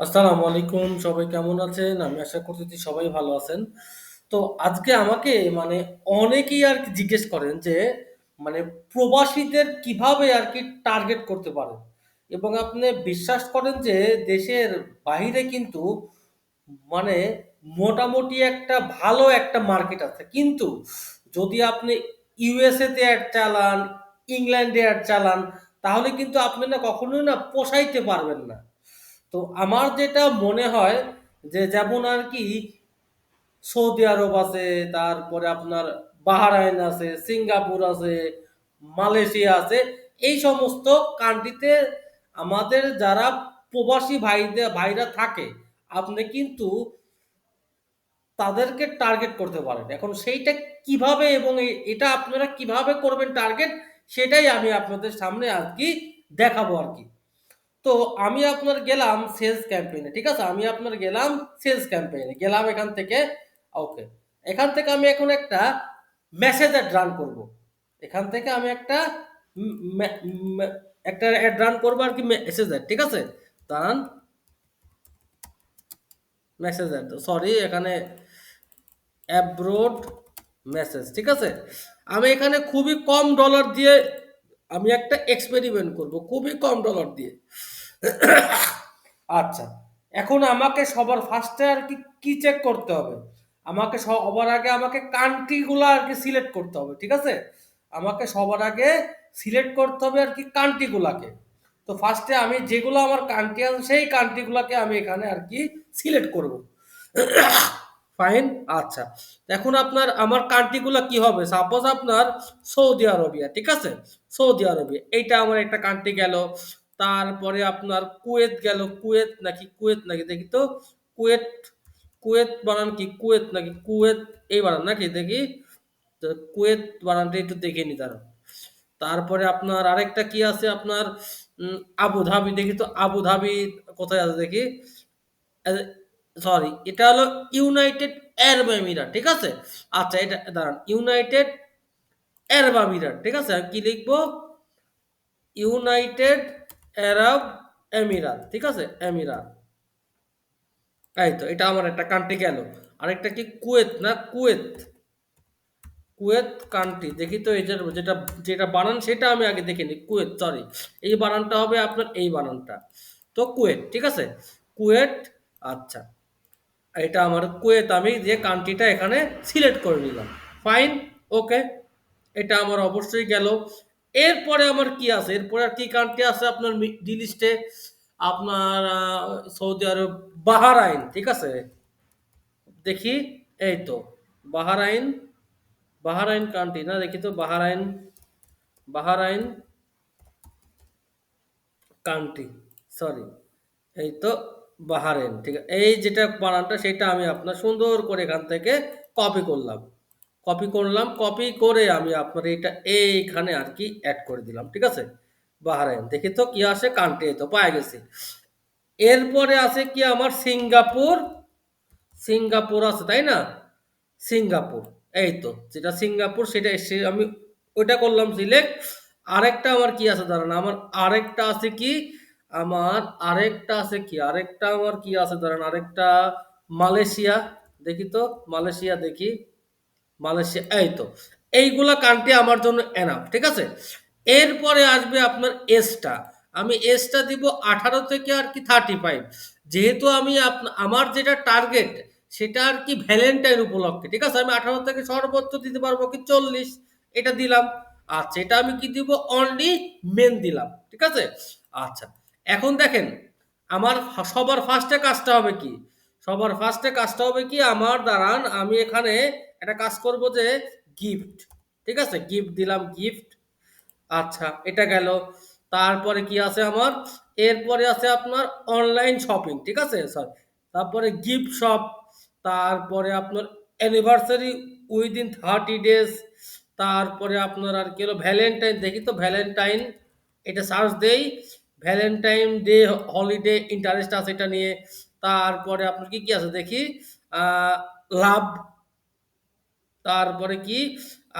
আসসালামু আলাইকুম সবাই কেমন আছেন? আমি আশা করতেছি সবাই ভালো আছেন। তো আজকে আমাকে মানে অনেকেই আর কি জিজ্ঞেস করেন যে মানে প্রবাসীদের কীভাবে আর কি টার্গেট করতে পারেন? এবং আপনি বিশ্বাস করেন যে দেশের বাহিরে কিন্তু মানে মোটামুটি একটা ভালো একটা মার্কেট আছে। কিন্তু যদি আপনি ইউএসএ তে অ্যাড চালান, ইংল্যান্ডে অ্যাড চালান তাহলে কিন্তু আপনি না কখনোই না পোষাইতে পারবেন না। তো আমার যেটা মনে হয় যে যেমন আর কি সৌদি আরব আছে, তারপরে আপনার বাহারাইন আছে, সিঙ্গাপুর আছে, মালয়েশিয়া আছে। এই সমস্ত কান্ট্রিতে আমাদের যারা প্রবাসী ভাইদে ভাইরা থাকে, আপনি কিন্তু তাদেরকে টার্গেট করতে পারেন। এখন সেইটা কীভাবে এবং এটা আপনারা কীভাবে করবেন টার্গেট, সেটাই আমি আপনাদের সামনে আজকে দেখাবো আরকি। তো আমি আপনার গেলাম সেলস ক্যাম্পেইনে ঠিক আছে? আমি আপনার গেলাম সেলস ক্যাম্পেইন। গেলাম এখান থেকে ওকে। এখান থেকে আমি এখন একটা মেসেজ এড রান করব। এখান থেকে আমি একটা একটা এড রান করব আরকি মেসেজ এড, ঠিক আছে? দাঁড়ান। মেসেজ এড সরি এখানে অ্যাব্রোড মেসেজ, ঠিক আছে? আমি এখানে খুবই কম ডলার দিয়ে আমি একটা এক্সপেরিমেন্ট করব। খুবই কম ডলার দিয়ে। আচ্ছা। এখন আমাকে সবার ফার্স্টে আর কি কি চেক করতে হবে? আমাকে সবার আগে আমাকে কান্ট্রি আর কি সিলেক্ট করতে হবে। ঠিক আছে? আমাকে সবার আগে সিলেক্ট করতে হবে আর কি গুলাকে। তো ফার্স্টে আমি যেগুলো আমার কান্ট্রি আছে সেই কান্ট্রি গুলাকে আমি এখানে আর কি সিলেক্ট করব। ফাইন? আচ্ছা। এখন আপনার আমার কান্ট্রি গুলা কি হবে? সাপোজ আপনার সৌদি আরবিয়া, ঠিক আছে? Saudi Arabia. এইটা আমার একটা কান্ট্রি গেল। তারপরে আপনার কুয়েত গেল। কুয়েত নাকি কুয়েত নাকি দেখি তো? কুয়েত, কুয়েত বানান কি? কুয়েত নাকি কুয়েত এই বানান নাকি দেখি? কুয়েত বানানটা একটু দেখে নিই দাঁড়ান। তারপরে আপনার আরেকটা কি আছে আপনার আবুধাবি দেখি তো আবুধাবি কোথায় আছে দেখি? সরি এটা হলো ইউনাইটেড আরব এমিরেট, ঠিক আছে? আচ্ছা এটা দাঁড়ান ইউনাইটেড আরব আমিরাত, ঠিক আছে? কি লিখব ইউনাইটেড আরব এমিরাত, ঠিক আছে? এমিরাত। এই তো এটা আমার একটা কান্ট্রি গেল। আরেকটা কি কুয়েত না কুয়েত। কুয়েত কান্ট্রি দেখি তো এটার যেটা যেটা বানান সেটা আমি আগে দেখে নিই। Kuwait sorry. এই বানানটা হবে আপনার এই বানানটা। তো কুয়েত, ঠিক আছে? কুয়েত আচ্ছা। এটা আমার কুয়েত আমি যে কান্ট্রিটা এখানে সিলেক্ট করে নিলাম। Fine, okay. এটা আমার অবশ্যই গেল। এরপরে আমার কি আছে? এরপরে আর কি কান্ট্রি আছে আপনার মিডল? আপনার সৌদি আরব, বাহরাইন, ঠিক আছে? দেখি এই তো বাহরাইন, বাহরাইন কান্ট্রি না দেখি তো বাহরাইন, বাহরাইন কান্ট্রি সরি। এই তো বাহরাইন, ঠিক আছে? এই যেটা বানানটা সেটা আমি আপনার সুন্দর করে এখান থেকে কপি করলাম। কপি করলাম, কপি করে আমি আপনার এটা এইখানে আর কি অ্যাড করে দিলাম। ঠিক আছে? বাহরাইন। দেখি তো কি আসে কান্ট্রি তো পায়ে গেছি। এরপরে আছে কি আমার সিঙ্গাপুর, সিঙ্গাপুর আছে, তাই না? সিঙ্গাপুর। এই তো যেটা সিঙ্গাপুর সেটা এসে আমি ওইটা করলাম সিলেক্ট। আরেকটা আমার কি আছে দাঁড়ান, আমার আরেকটা আছে কি? আমার আরেকটা আছে কি? আরেকটা আমার কি আছে দাঁড়ান, আরেকটা মালয়েশিয়া। দেখি তো মালয়েশিয়া দেখি। মালয়েশিয়া, এই তো। এইগুলা কান্ট্রি আমার জন্য এনাফ। ঠিক আছে? এরপরে আসবে আপনার এসটা আমি এসটা দিব 18 থেকে আর কি 35 যেহেতু আমি আমার যেটা টার্গেট সেটা আর কি ভ্যালেন্টাইন উপলক্ষে। ঠিক আছে? আমি 18 থেকে সর্বোচ্চ দিতে পারব কি 40 এটা দিলাম। আচ্ছা এটা আমি কি দিব? অনলি মেন দিলাম। ঠিক আছে? আচ্ছা। এখন দেখেন, আমার সবার ফার্স্টে কাজটা হবে কি? সবার ফার্স্টে কাজটা হবে কি? আমার দাঁড়ান, আমি এখানে একটা কাজ করব যে গিফট। ঠিক আছে? গিফট দিলাম গিফট। আচ্ছা এটা গেল। তারপরে কি আছে আমার? এরপরে আছে আপনার অনলাইন শপিং। ঠিক আছে? সরি। তারপরে গিফট শপ, তারপরে আপনার অ্যানিভার্সারি উইদিন 30 ডেজ, তারপরে আপনার আর কি হলো ভ্যালেন্টাইন দেখি তো ভ্যালেন্টাইন এটা সার্চ দেই। ভ্যালেন্টাইন ডে হলিডে ইন্টারেস্ট আছে এটা নিয়ে। তারপরে আপনার কি, কি আছে দেখি? লাভ তারপরে কি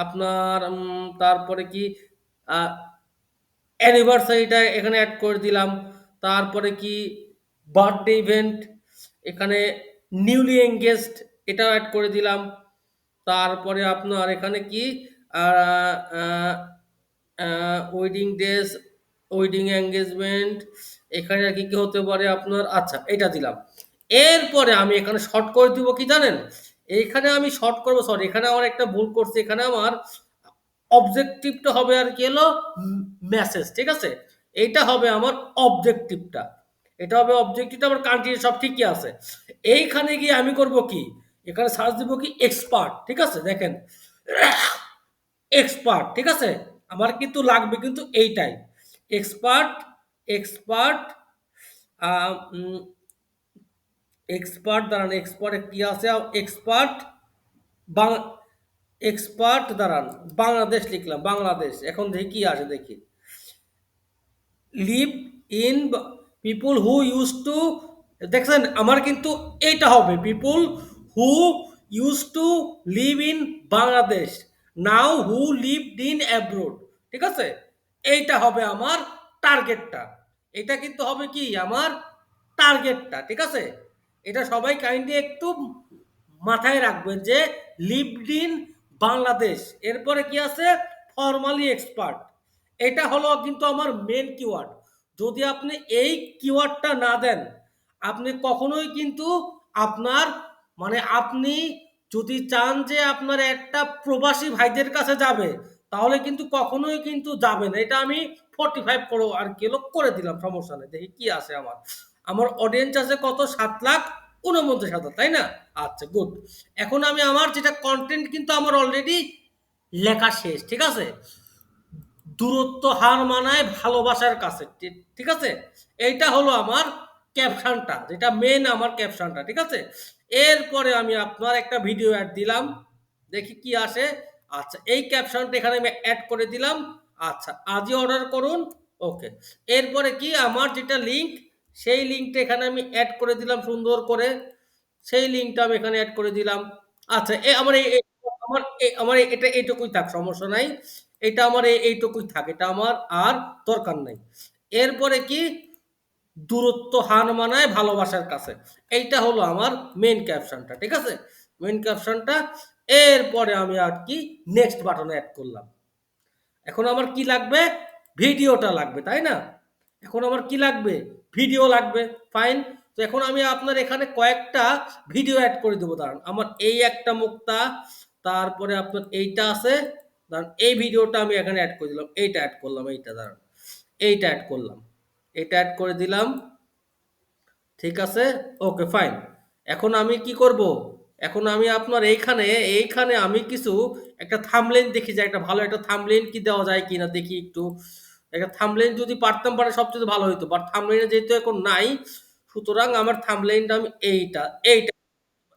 আপনার তারপরে কি অ্যানিভার্সারিটা এখানে অ্যাড করে দিলাম। তারপরে কি বার্থডে ইভেন্ট এখানে নিউলি এঙ্গেজড এটাও অ্যাড করে দিলাম। তারপরে আপনার এখানে কি ওয়েডিং ডেজ ওয়েডিং এঙ্গেজমেন্ট এখানে আর কি কি হতে পারে আপনার আচ্ছা এটা দিলাম। এরপরে আমি এখানে শর্ট করে দিব কি জানেন? এইখানে আমি শর্ট করব সরি এখানে আমার একটা ভুল করছি, এখানে আমার অবজেক্টিভটা হবে আর কি হলো মেসেজ ঠিক আছে? এইটা হবে আমার অবজেক্টিভটা এটা হবে অবজেক্টিভটা আমার কান্ট্রি সব ঠিকই আছে। এইখানে গিয়ে আমি করব কি? এখানে সার্চ দিব কি? এক্সপার্ট ঠিক আছে? দেখেন এক্সপার্ট ঠিক আছে? আমার কিন্তু লাগবে কিন্তু এইটাই। এক্সপার্ট এক্সপার্ট এক্সপার্ট দাঁড়ান এক্সপার্ট কি আছে? এক্সপার্ট বাং এক্সপার্ট দাঁড়ান, বাংলাদেশ লিখলাম, বাংলাদেশ। এখন দেখি কি আসে, দেখি। Live in people who use to দেখছেন, আমার কিন্তু এইটা হবে people who use to live in Bangladesh now who lived in abroad ঠিক আছে? এইটা হবে আমার টার্গেটটা এটা কিন্তু হবে কি? আমার টার্গেটটা ঠিক আছে? এটা সবাই কাইন্ডলি একটু মাথায় রাখবেন যে লিভড ইন বাংলাদেশ। এরপরে কি আছে? ফর্মালি এক্সপার্ট এটা হলো কিন্তু আমার মেন কিওয়ার্ড যদি আপনি এই কিওয়ার্ডটা না দেন, আপনি কখনোই কিন্তু আপনার মানে আপনি যদি চান যে আপনার একটা প্রবাসী ভাইদের কাছে যাবে, তাহলে কিন্তু কখনোই কিন্তু যাবে না। এটা আমি ফর্টি ফাইভ করো আর কি করে দিলাম সমস্যা নেই দেখি কি আছে আমার। আমার অডিয়েন্স আছে কত? সাত লাখ উনপঞ্চাশ হাজার, তাই না? আচ্ছা গুড এখন আমি আমার যেটা কন্টেন্ট কিন্তু আমার অলরেডি লেখা শেষ, ঠিক আছে? দূরত্ব হার মানায় ভালোবাসার কাছে, ঠিক- আছে? এইটা হলো আমার ক্যাপশনটা যেটা মেন আমার ক্যাপশনটা ঠিক আছে? এরপরে আমি আপনার একটা ভিডিও অ্যাড দিলাম, দেখি কি আসে। আচ্ছা এই ক্যাপশনটা এখানে আমি অ্যাড করে দিলাম। আচ্ছা আজই অর্ডার করুন ওকে এরপরে কি? আমার যেটা লিংক সেই লিঙ্কটা এখানে আমি অ্যাড করে দিলাম সুন্দর করে। সেই লিঙ্কটা আমি এখানে অ্যাড করে দিলাম। আচ্ছা এ আমার এই আমার আমার এটা এইটুকুই থাক, সমস্যা নাই। এটা আমার এই- এইটুকুই থাক, এটা আমার আর দরকার নাই। এরপরে কি? দূরত্ব হার মানায় ভালোবাসার কাছে। এইটা হলো আমার মেন ক্যাপশনটা ঠিক আছে? মেন ক্যাপশনটা এরপরে আমি আর কি নেক্সট বাটনে অ্যাড করলাম। এখন আমার কি লাগবে? ভিডিওটা লাগবে, তাই না? এখন আমার কি লাগবে? ভিডিও লাগবে ফাইন তো এখন আমি আপনার এখানে কয়েকটা ভিডিও অ্যাড করে দেবো, দাঁড়ান। আমার এই একটা মুক্তা, তারপরে আপনার এইটা আছে, দাঁড়ান। এই ভিডিওটা আমি এখানে অ্যাড করে দিলাম, এইটা অ্যাড করলাম, এইটা, দাঁড়ান। এইটা অ্যাড করলাম এটা অ্যাড করে দিলাম, ঠিক আছে? ওকে ফাইন এখন আমি কি করব? এখন আমি আপনার এইখানে এইখানে আমি কিছু একটা থামলেন দেখি, যে একটা ভালো একটা থামলেন কি দেওয়া যায় কিনা দেখি একটু। একটা থামলেন যদি পারতাম পারে সবচেয়ে ভালো হতো বাট থামলেনে যেহেতু এখন নাই, সুতরাং আমার থামলাইনটা আমি এইটা এইটা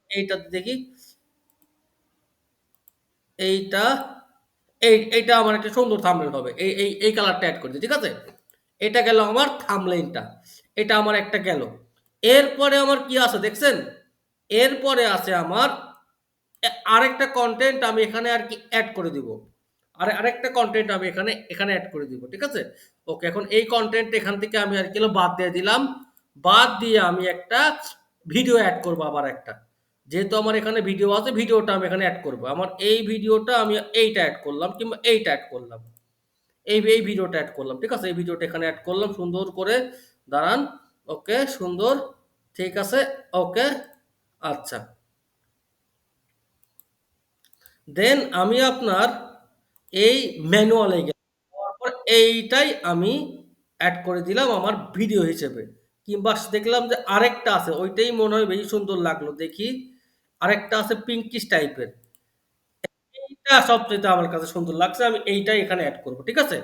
এইটা দেখি। এইটা, এই, এইটা আমার একটা সুন্দর থামলাইন হবে। এই এই এই কালারটা অ্যাড করে দিই, ঠিক আছে? এটা গেল আমার থামলাইনটা এটা আমার একটা গেল। এরপরে আমার কি আছে দেখছেন? এরপরে আছে আমার আরেকটা কন্টেন্ট আমি এখানে আর কি অ্যাড করে দিব। আর, আরেকটা কন্টেন্ট আমি এখানে এখানে অ্যাড করে দিব, ঠিক আছে? ওকে এখন এই কন্টেন্ট এখান থেকে আমি আর কি বাদ দিয়ে দিলাম। বাদ দিয়ে আমি একটা ভিডিও অ্যাড করব আবার একটা। যেহেতু আমার এখানে ভিডিও আছে ভিডিওটা আমি এখানে অ্যাড করব। আমার এই ভিডিওটা আমি এইটা অ্যাড করলাম কিংবা এইটা অ্যাড করলাম। এই এই ভিডিওটা অ্যাড করলাম, ঠিক আছে? এই ভিডিওটা এখানে অ্যাড করলাম, সুন্দর করে। দাঁড়ান ওকে সুন্দর। ঠিক আছে ওকে আচ্ছা। দেন আমি আপনার এই ম্যানুয়ালে গেলাম যাওয়ার পর এইটাই আমি অ্যাড করে দিলাম আমার ভিডিও হিসেবে। কিংবা দেখলাম যে আরেকটা আছে, ওইটাই মনে হয় বেশি সুন্দর লাগল। দেখি, আরেকটা আছে পিঙ্কিশ টাইপের এইটা সবচেয়ে আমার কাছে সুন্দর লাগছে, আমি এইটাই এখানে অ্যাড করব, ঠিক আছে?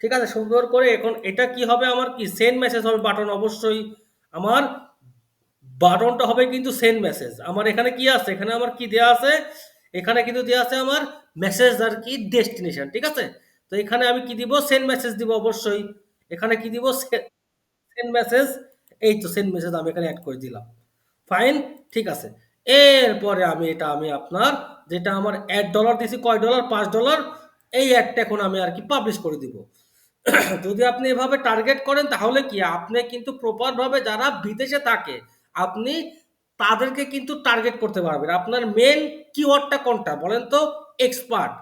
ঠিক আছে, সুন্দর করে এখন এটা কি হবে আমার কি? সেন্ড মেসেজ হবে বাটন অবশ্যই। আমার বাটনটা হবে কিন্তু সেন্ড মেসেজ আমার এখানে কি আছে? এখানে আমার কি দেয়া আছে? এখানে কিন্তু দেওয়া আছে আমার মেসেজ আর কি ডেস্টিনেশন ঠিক আছে? তো এখানে আমি কি দিব? সেন্ড মেসেজ দিব অবশ্যই। এখানে কি দিব? সেন্ড মেসেজ এই তো সেন্ড মেসেজ আমি এখানে অ্যাড করে দিলাম। ফাইন ঠিক আছে। এরপরে আমি এটা আমি আপনার যেটা আমার এক ডলার দিছি, কয় ডলার পাঁচ ডলার এই অ্যাডটা এখন আমি আর কি পাবলিশ করে দিব। যদি আপনি এভাবে টার্গেট করেন, তাহলে কি? আপনি কিন্তু প্রপার ভাবে যারা বিদেশে থাকে, আপনি তাদেরকে কিন্তু টার্গেট করতে পারবেন। আপনার মেন কিওয়ার্ডটা কোনটা বলেন তো? Expert.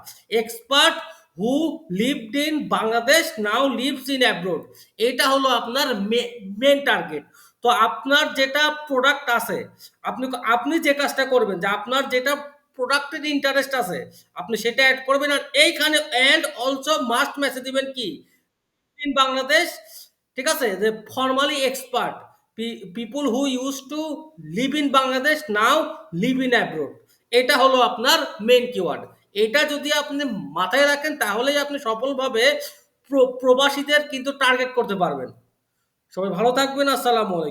Expert who lived in Bangladesh now lives in abroad. এটা হলো আপনার মে মেইন টার্গেট। তো আপনার যেটা প্রোডাক্ট আছে, আপনি আপনি যে কাজটা করবেন যে আপনার যেটা প্রোডাক্টের ইন্টারেস্ট আছে, আপনি সেটা অ্যাড করবেন আর এইখানে অ্যান্ড অলসো মাস্ট মেসেজ দিবেন কি? ইন বাংলাদেশ ঠিক আছে? যে formally expert people who use to live in Bangladesh now live in abroad. এটা হলো আপনার মেন কিওয়ার্ড। এটা যদি আপনি মাথায় রাখেন, তাহলেই আপনি সফলভাবে প্র, প্রবাসীদের কিন্তু টার্গেট করতে পারবেন। সবাই ভালো থাকবেন। আসসালামু আলাইকুম।